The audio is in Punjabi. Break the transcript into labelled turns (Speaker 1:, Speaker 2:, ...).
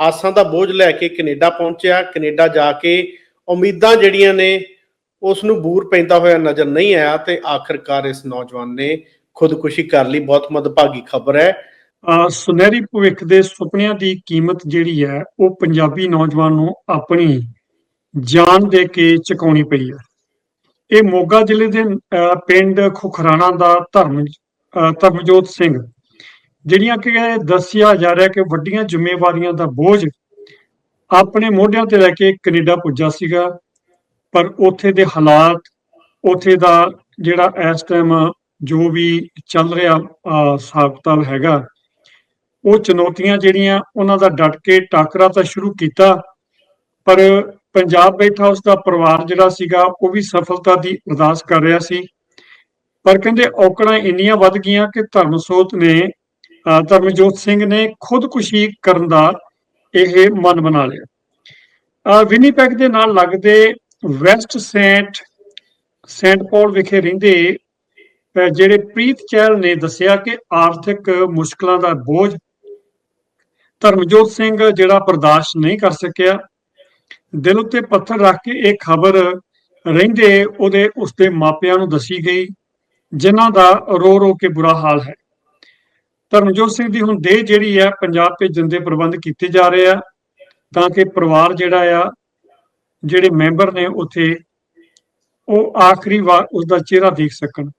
Speaker 1: ਆਸਾਂ ਦਾ ਬੋਝ ਲੈ ਕੇ ਕੈਨੇਡਾ ਪਹੁੰਚਿਆ ਕੈਨੇਡਾ ਜਾ ਕੇ ਉਮੀਦਾਂ ਜਿਹੜੀਆਂ ਨੇ ਉਸ ਨੂੰ ਬੂਰ ਪੈਂਦਾ ਹੋਇਆ ਨਜ਼ਰ ਨਹੀਂ ਆਇਆ ਤੇ ਆਖਰਕਾਰ ਇਸ ਨੌਜਵਾਨ ਨੇ ਖੁਦਕੁਸ਼ੀ ਕਰ ਲਈ। ਬਹੁਤ ਮਦਭਾਗੀ ਖਬਰ ਹੈ।
Speaker 2: ਅਹ ਸੁਨਹਿਰੀ ਭਵਿੱਖ ਦੇ ਸੁਪਨਿਆਂ ਦੀ ਕੀਮਤ ਜਿਹੜੀ ਹੈ ਉਹ ਪੰਜਾਬੀ ਨੌਜਵਾਨ ਨੂੰ ਆਪਣੀ ਜਾਨ ਦੇ ਕੇ ਚੁਕਾਉਣੀ ਪਈ ਹੈ। ਇਹ ਮੋਗਾ ਜ਼ਿਲ੍ਹੇ ਦੇ ਅਹ, ਪਿੰਡ ਖੁਖਰਾਣਾ ਦਾ ਧਰਮ ਧਰਮਜੋਤ ਸਿੰਘ ਜਿਹੜੀਆਂ ਕਿ ਦੱਸਿਆ ਜਾ ਰਿਹਾ ਕਿ ਵੱਡੀਆਂ ਜ਼ਿੰਮੇਵਾਰੀਆਂ ਦਾ ਬੋਝ ਆਪਣੇ ਮੋਢਿਆਂ ਤੇ ਲੈ ਕੇ ਕੈਨੇਡਾ ਪੁੱਜਾ ਸੀਗਾ, ਪਰ ਉੱਥੇ ਦੇ ਹਾਲਾਤ, ਉੱਥੇ ਦਾ ਜਿਹੜਾ ਇਸ ਟਾਈਮ ਜੋ ਵੀ ਚੱਲ ਰਿਹਾ ਸਾਬਤਾਲ ਹੈਗਾ, ਉਹ ਚੁਣੌਤੀਆਂ ਜਿਹੜੀਆਂ ਉਹਨਾਂ ਦਾ ਡਟ ਕੇ ਟਾਕਰਾ ਤਾਂ ਸ਼ੁਰੂ ਕੀਤਾ, ਪਰ ਪੰਜਾਬ ਬੈਠਾ ਉਸ ਦਾ ਪਰਿਵਾਰ ਜਿਹੜਾ ਸੀਗਾ, ਉਹ ਵੀ ਸਫਲਤਾ ਦੀ ਅਰਦਾਸ ਕਰ ਰਿਹਾ ਸੀ। ਪਰ ਕਹਿੰਦੇ ਔਕੜਾਂ ਇੰਨੀਆਂ ਵੱਧ ਗਈਆਂ ਕਿ ਧਰਮਸੋਤ ਨੇ ਧਰਮਜੋਤ ਸਿੰਘ ਨੇ ਖੁਦਕੁਸ਼ੀ ਕਰਨ ਦਾ ਇਹ ਮਨ ਬਣਾ ਲਿਆ। ਅਹ, ਵਿਨੀਪੈਗ ਦੇ ਨਾਲ ਲੱਗਦੇ ਵੈਸਟ ਸੈਂਟ ਸੈਂਟ ਪੌਲ ਵਿਖੇ ਰਹਿੰਦੇ ਜਿਹੜੇ ਪ੍ਰੀਤ ਚਹਿਲ ਨੇ ਦੱਸਿਆ ਕਿ ਆਰਥਿਕ ਮੁਸ਼ਕਲਾਂ ਦਾ ਬੋਝ ਧਰਮਜੋਤ ਸਿੰਘ ਜਿਹੜਾ ਬਰਦਾਸ਼ਤ ਨਹੀਂ ਕਰ ਸਕਿਆ। ਦਿਲ ਉੱਤੇ ਪੱਥਰ ਰੱਖ ਕੇ ਇਹ ਖਬਰ ਰਹਿੰਦੇ ਉਹਦੇ ਉਸਦੇ ਮਾਪਿਆਂ ਨੂੰ ਦੱਸੀ ਗਈ ਜਿਨ੍ਹਾਂ ਦਾ ਰੋ ਰੋ ਕੇ ਬੁਰਾ ਹਾਲ ਹੈ। ਧਰਮਜੋਤ ਸਿੰਘ ਦੀ ਹੁਣ ਦੇਹ ਜਿਹੜੀ ਹੈ ਪੰਜਾਬ ਭੇਜਣ ਦੇ ਪ੍ਰਬੰਧ ਕੀਤੇ ਜਾ ਰਹੇ ਆ, ਤਾਂ ਕਿ ਪਰਿਵਾਰ ਜਿਹੜਾ ਆ, ਜਿਹੜੇ ਮੈਂਬਰ ਨੇ ਉੱਥੇ, ਉਹ ਆਖਰੀ ਵਾਰ ਉਸ ਦਾ ਚਿਹਰਾ ਦੇਖ ਸਕਣ।